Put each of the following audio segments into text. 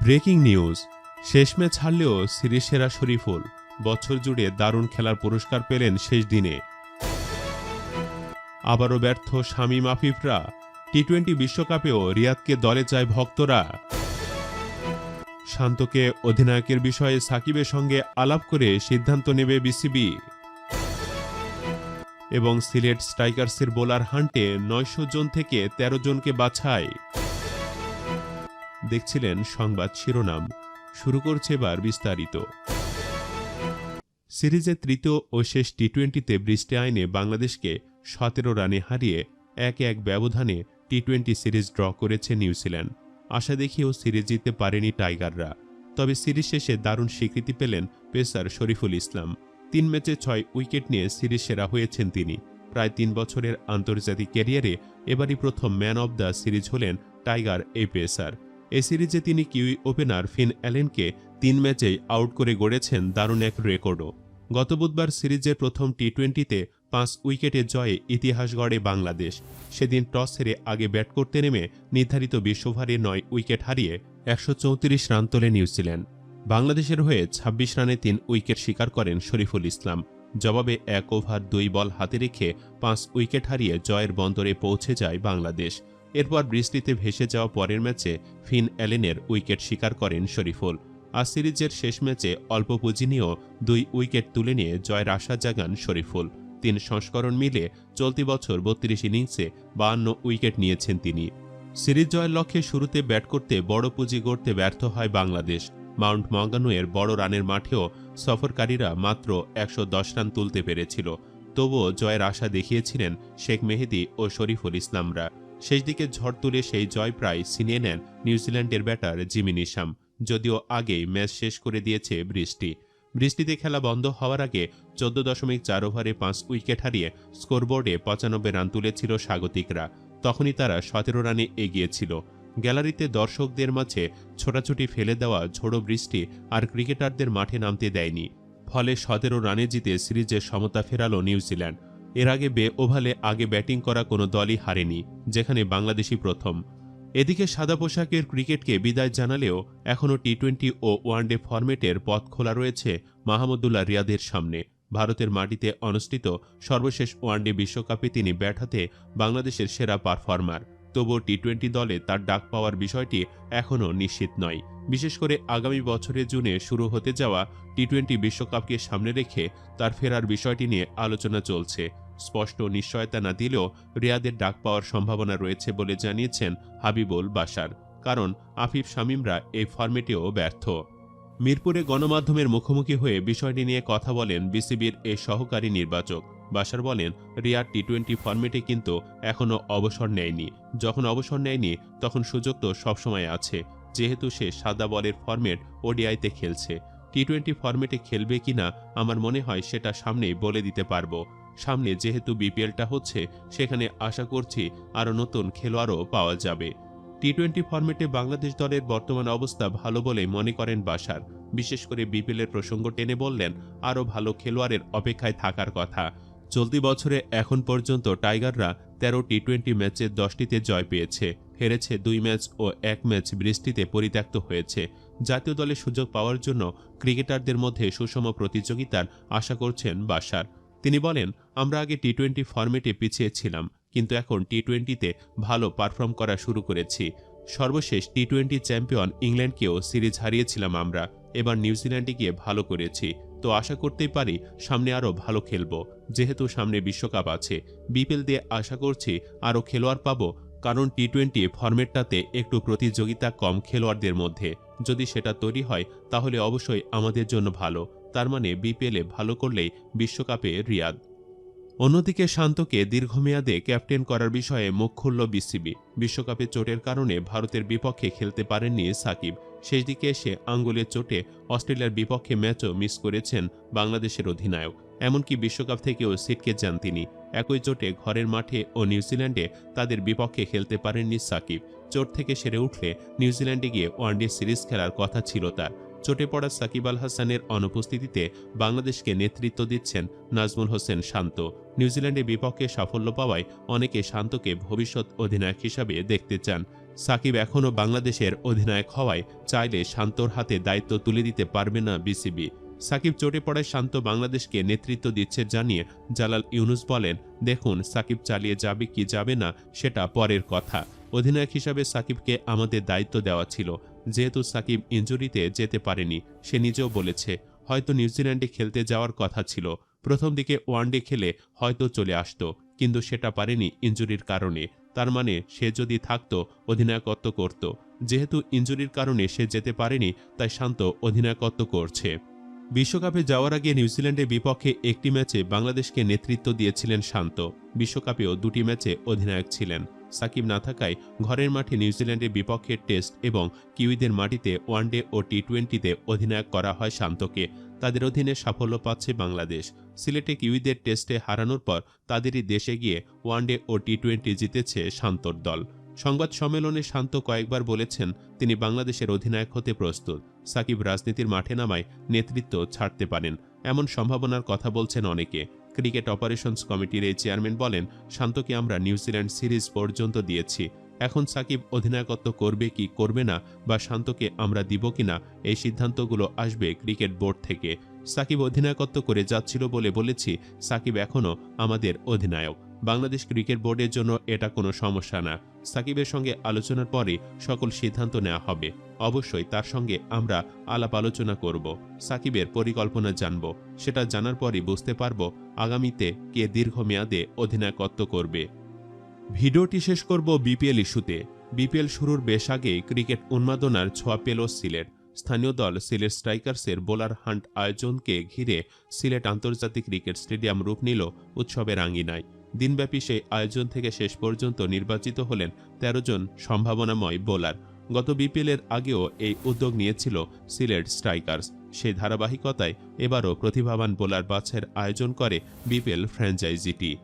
Breaking news. শেষ match হারলেও series সেরা শরীফুল। বছর জুড়ে দারুণ খেলার পুরস্কার পেলেন শেষ দিনে। আবারও ব্যর্থ শামীম আফিফরা। টি টোয়েন্টি বিশ্বকাপেও রিয়াদকে দলে চায় ভক্তরা। শান্তকে অধিনায়কের বিষয়ে সাকিবের সঙ্গে আলাপ করে সিদ্ধান্ত নেবে বিসিবি। এবং সিলেট স্ট্রাইকার্সের বোলার হান্টে নয়শো জন থেকে ১৩ জনকে বাছাই। দেখছিলেন সংবাদ শিরোনাম। শুরু করছে এবার বিস্তারিত। সিরিজের তৃতীয় ও শেষ টি টোয়েন্টিতে বৃষ্টি আইনে বাংলাদেশকে সতেরো রানে হারিয়ে এক এক ব্যবধানে টি টোয়েন্টি সিরিজ ড্র করেছে নিউজিল্যান্ড। আশা দেখিয়েও সিরিজ জিততে পারেনি টাইগাররা। তবে সিরিজ শেষে দারুণ স্বীকৃতি পেলেন পেসার শরীফুল ইসলাম। তিন ম্যাচে ছয় উইকেট নিয়ে সিরিজ সেরা হয়েছেন তিনি। প্রায় তিন বছরের আন্তর্জাতিক ক্যারিয়ারে এবারই প্রথম ম্যান অব দ্য সিরিজ হলেন টাইগার, এই পেসার। এই সিরিজে তিনি কিউই ওপেনার ফিন অ্যালেনকে তিন ম্যাচেই আউট করে গড়েছেন দারুণ এক রেকর্ডও। গত বুধবার সিরিজের প্রথম টি টোয়েন্টিতে পাঁচ উইকেটে জয়ে ইতিহাস গড়ে বাংলাদেশ। সেদিন টস হেরে আগে ব্যাট করতে নেমে নির্ধারিত বিশ্ব ওভারে নয় উইকেট হারিয়ে একশো চৌত্রিশ রান তোলে নিউজিল্যান্ড। বাংলাদেশের হয়ে ২৬ রানে তিন উইকেট শিকার করেন শরীফুল ইসলাম। জবাবে এক ওভার দুই বল হাতে রেখে পাঁচ উইকেট হারিয়ে জয়ের বন্দরে পৌঁছে যায় বাংলাদেশ। এরপর বৃষ্টিতে ভেসে যাওয়া পরের ম্যাচে ফিন অ্যালেনের উইকেট শিকার করেন শরীফুল। আর সিরিজের শেষ ম্যাচে অল্প পুঁজি নিয়েও দুই উইকেট তুলে নিয়ে জয়ের আশা জাগান শরীফুল। তিন সংস্করণ মিলে চলতি বছর বত্রিশ ইনিংসে বাহান্ন উইকেট নিয়েছেন তিনি। সিরিজ জয়ের লক্ষ্যে শুরুতে ব্যাট করতে বড় পুঁজি গড়তে ব্যর্থ হয় বাংলাদেশ। মাউন্ট মঙ্গানুয়ের বড় রানের মাঠেও সফরকারীরা মাত্র একশো দশ রান তুলতে পেরেছিল। তবুও জয়ের আশা দেখিয়েছিলেন শেখ মেহেদি ও শরীফুল ইসলামরা। শেষ দিকে ঝড় তুলে সেই জয় প্রায় ছিনিয়ে নেন নিউজিল্যান্ডের ব্যাটার জিমি নিশাম। যদিও আগেই ম্যাচ শেষ করে দিয়েছে বৃষ্টি। বৃষ্টিতে খেলা বন্ধ হওয়ার আগে চোদ্দ দশমিক চার ওভারে পাঁচ উইকেট হারিয়ে স্কোরবোর্ডে পঁচানব্বই রান তুলেছিল স্বাগতিকরা। তখনই তারা সতেরো রানে এগিয়েছিল গ্যালারিতে দর্শকদের মাঝে ছোটাছুটি ফেলে দেওয়া ঝোড়ো বৃষ্টি আর ক্রিকেটারদের মাঠে নামতে দেয়নি। ফলে সতেরো রানে জিতে সিরিজের সমতা ফেরালো নিউজিল্যান্ড এর আগে বে ওভালে আগে ব্যাটিং করা কোনো দলই হারেনি, যেখানে বাংলাদেশই প্রথম। এদিকে সাদা পোশাকের ক্রিকেটকে বিদায় জানালেও এখনও টি টোয়েন্টি ও ওয়ানডে ফরম্যাটের পথ খোলা রয়েছে মাহমুদুল্লাহ রিয়াদের সামনে। ভারতের মাটিতে অনুষ্ঠিত সর্বশেষ ওয়ানডে বিশ্বকাপে তিনি ব্যাট হাতে বাংলাদেশের সেরা পারফর্মার। তবুও টি টোয়েন্টি দলে তার ডাক পাওয়ার বিষয়টি এখনও নিশ্চিত নয়। বিশেষ করে আগামী বছরের জুনে শুরু হতে যাওয়া টি টোয়েন্টি বিশ্বকাপকে সামনে রেখে তার ফেরার বিষয়টি নিয়ে আলোচনা চলছে। স্পষ্ট নিশ্চয়তা না দিলেও রিয়াদের ডাক পাওয়ার সম্ভাবনা রয়েছে বলে জানিয়েছেন হাবিবুল বাসার কারণ আফিফ শামীমরা এই ফর্মেটেও ব্যর্থ। মিরপুরে গণমাধ্যমের মুখোমুখি হয়ে বিষয়টি নিয়ে কথা বলেন বিসিবির এই সহকারী নির্বাচক। বাসার বলেন রিয়ার টি টোয়েন্টি ফর্মেটে কিন্তু এখনও অবসর নেয়নি। যখন অবসর নেয়নি, তখন সুযোগ তো সবসময় আছে। যেহেতু সে সাদা বলের ফর্মেট ওডিআইতে খেলছে। টি টোয়েন্টি ফর্মেটে খেলবে কিনা, আমার মনে হয় সেটা সামনেই বলে দিতে পারব। সামনে যেহেতু বিপিএলটা হচ্ছে, সেখানে আশা করছি আরও নতুন খেলোয়াড়ও পাওয়া যাবে। টি টোয়েন্টি ফর্মেটে বাংলাদেশ দলের বর্তমান অবস্থা ভালো বলে মনে করেন বাসার বিশেষ করে বিপিএলের প্রসঙ্গ টেনে বললেন আরও ভালো খেলোয়াড়ের অপেক্ষায় থাকার কথা। চলতি বছরে এখন পর্যন্ত টাইগাররা তেরো টি টোয়েন্টি ম্যাচে দশটিতে জয় পেয়েছে, হেরেছে দুই ম্যাচ ও এক ম্যাচ বৃষ্টিতে পরিত্যক্ত হয়েছে। জাতীয় দলে সুযোগ পাওয়ার জন্য ক্রিকেটারদের মধ্যে সুষম প্রতিযোগিতার আশা করছেন বাসার তিনি বলেন, আমরা আগে টি টোয়েন্টি ফর্মেটে পিছিয়ে ছিলাম কিন্তু এখন টি টোয়েন্টিতে ভালো পারফর্ম করা শুরু করেছি। সর্বশেষ টি টোয়েন্টি চ্যাম্পিয়ন ইংল্যান্ডকেও সিরিজ হারিয়েছিলাম আমরা, এবার নিউজিল্যান্ডে গিয়ে ভালো করেছি। তো আশা করতেই পারি সামনে আরও ভালো খেলব। যেহেতু সামনে বিশ্বকাপ আছে, বিপিএল দিয়ে আশা করছি আরও খেলোয়াড় পাবো, কারণ টি টোয়েন্টি ফরম্যাটটাতে একটু প্রতিযোগিতা কম খেলোয়াড়দের মধ্যে। যদি সেটা তৈরি হয়, তাহলে অবশ্যই আমাদের জন্য ভালো। তার মানে বিপিএলে ভালো করলেই বিশ্বকাপে রিয়াদ। অন্যদিকে শান্তকে দীর্ঘমেয়াদে ক্যাপ্টেন করার বিষয়ে মুখ খুলল বিসিবি। বিশ্বকাপে চোটের কারণে ভারতের বিপক্ষে খেলতে পারেননি সাকিব। শেষ দিকে এসে আঙ্গুলের চোটে অস্ট্রেলিয়ার বিপক্ষে ম্যাচও মিস করেছেন বাংলাদেশের অধিনায়ক। এমনকি বিশ্বকাপ থেকেও সিটকে যান তিনি। একই চোটে ঘরের মাঠে ও নিউজিল্যান্ডে তাদের বিপক্ষে খেলতে পারেননি সাকিব। চোট থেকে সেরে উঠলে নিউজিল্যান্ডে গিয়ে ওয়ানডে সিরিজ খেলার কথা ছিল তার। চোটে পড়া সাকিব আল হাসানের অনুপস্থিতিতে বাংলাদেশকে নেতৃত্ব দিচ্ছেন নাজমুল হোসেন শান্ত। নিউজিল্যান্ডের বিপক্ষে সাফল্য পাওয়ায় অনেকে শান্তকে ভবিষ্যৎ অধিনায়ক হিসাবে দেখতে চান। সাকিব এখনও বাংলাদেশের অধিনায়ক হওয়ায় চাইলে শান্তর হাতে দায়িত্ব তুলে দিতে পারবে না বিসিবি। সাকিব চোটে পড়ায় শান্ত বাংলাদেশকে নেতৃত্ব দিচ্ছে জানিয়ে জালাল ইউনুস বলেন, দেখুন, সাকিব চালিয়ে যাবে কি যাবে না, সেটা পরের কথা। অধিনায়ক হিসাবে সাকিবকে আমাদের দায়িত্ব দেওয়া ছিল। যেহেতু সাকিব ইঞ্জুরিতে যেতে পারেনি, সে নিজেও বলেছে, হয়তো নিউজিল্যান্ডে খেলতে যাওয়ার কথা ছিল। প্রথম দিকে ওয়ানডে খেলে হয়তো চলে আসতো, কিন্তু সেটা পারেনি ইঞ্জুরির কারণে। তার মানে সে যদি থাকতো, অধিনায়কত্ব করত। যেহেতু ইঞ্জুরির কারণে সে যেতে পারেনি, তাই শান্ত অধিনায়কত্ব করছে। বিশ্বকাপে যাওয়ার আগে নিউজিল্যান্ডের বিপক্ষে একটি ম্যাচে বাংলাদেশকে নেতৃত্ব দিয়েছিলেন শান্ত। বিশ্বকাপেও দুটি ম্যাচে অধিনায়ক ছিলেন। সাকিব না থাকায় ঘরের মাঠে নিউজিল্যান্ডের বিপক্ষে টেস্ট এবং কিউইদের মাটিতে ওয়ানডে ও টি টোয়েন্টিতে অধিনায়ক করা হয় শান্তকে। তাদের অধীনে সাফল্য পাচ্ছে বাংলাদেশ। সিলেটে কিউইদের টেস্টে হারানোর পর তাদেরই দেশে গিয়ে ওয়ানডে ও টি টোয়েন্টি জিতেছে শান্তর দল। সংবাদ সম্মেলনে শান্ত কয়েকবার বলেছেন, তিনি বাংলাদেশের অধিনায়ক হতে প্রস্তুত। সাকিব রাজনীতির মাঠে নামায় নেতৃত্ব ছাড়তে পারেন, এমন সম্ভাবনার কথা বলছেন অনেকে। ক্রিকেট অপারেশনস কমিটির এই চেয়ারম্যান বলেন, শান্তকে আমরা নিউজিল্যান্ড সিরিজ পর্যন্ত দিয়েছি। এখন সাকিব অধিনায়কত্ব করবে কি করবে না বা শান্তকে আমরা দিব কি না, এই সিদ্ধান্তগুলো আসবে ক্রিকেট বোর্ড থেকে। সাকিব অধিনায়কত্ব করে যাচ্ছিল বলে বলেছি, সাকিব এখনও আমাদের অধিনায়ক। বাংলাদেশ ক্রিকেট বোর্ডের জন্য এটা কোনো সমস্যা না। সাকিবের সঙ্গে আলোচনার পরে সকল সিদ্ধান্ত নেওয়া হবে। অবশ্যই তার সঙ্গে আমরা আলাপ আলোচনা করব, সাকিবের পরিকল্পনা জানব, সেটা জানার পরই বুঝতে পারব আগামীতে কে দীর্ঘমেয়াদে অধিনায়কত্ব করবে। ভিডিওটি শেষ করব বিপিএল ইস্যুতে। বিপিএল শুরুর বেশ আগে ক্রিকেট উন্মাদনার ছোঁয়া পেল সিলেট। স্থানীয় দল সিলেট স্ট্রাইকার্সের বোলার হান্ট আয়োজনকে ঘিরে সিলেট আন্তর্জাতিক ক্রিকেট স্টেডিয়াম রূপ নিল উৎসবের আঙ্গিনায় দিনব্যাপী সেই আয়োজন থেকে শেষ পর্যন্ত নির্বাচিত হলেন ১৩ জন সম্ভাবনাময় বোলার। গত বিপিএলের আগেও এই উদ্যোগ নিয়েছিল সিলেট স্ট্রাইকার্স। সেই ধারাবাহিকতায় এবারও প্রতিভাবান বোলার বাছের আয়োজন করে বিপিএল ফ্র্যাঞ্চাইজিটি।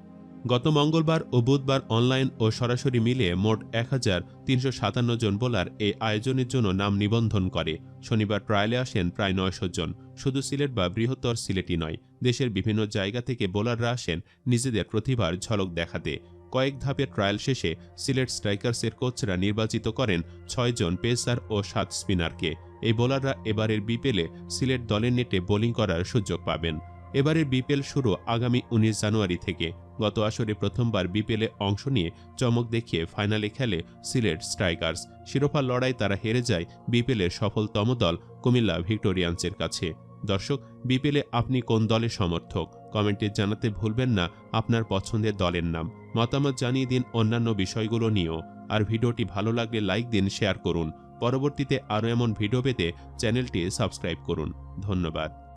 গত মঙ্গলবার ও বুধবার অনলাইন ও সরাসরি মিলিয়ে মোট এক হাজার তিনশো সাতান্ন জন বোলার এই আয়োজনের জন্য নাম নিবন্ধন করে। শনিবার ট্রায়ালে আসেন প্রায় নয়শো জন। শুধু সিলেট বা বৃহত্তর সিলেটই নয়, দেশের বিভিন্ন জায়গা থেকে বোলাররা আসেন নিজেদের প্রতিভার ঝলক দেখাতে। কয়েক ধাপের ট্রায়াল শেষে সিলেট স্ট্রাইকার্সের কোচরা নির্বাচিত করেন ছয়জন পেসার ও সাত স্পিনারকে। এই বোলাররা এবারের বিপেলে সিলেট দলের নেটে বোলিং করার সুযোগ পাবেন। এবারের বিপিএল শুরু আগামী উনিশ জানুয়ারি থেকে। গত আসরে প্রথমবার বিপিএলে অংশ নিয়ে চমক দেখিয়ে ফাইনালে খেলে সিলেট স্ট্রাইকার্স। শিরোপা লড়াই তারা হেরে যায় বিপিএলের সফলতম দল কুমিল্লা ভিক্টোরিয়ান্সের কাছে। দর্শক, বিপিএলে আপনি কোন দলের সমর্থক? কমেন্টে জানাতে ভুলবেন না আপনার পছন্দের দলের নাম। মতামত জানিয়ে দিন অন্যান্য বিষয়গুলো নিয়েও। আর ভিডিওটি ভালো লাগলে লাইক দিন, শেয়ার করুন। পরবর্তীতে আরও এমন ভিডিও পেতে চ্যানেলটি সাবস্ক্রাইব করুন। ধন্যবাদ।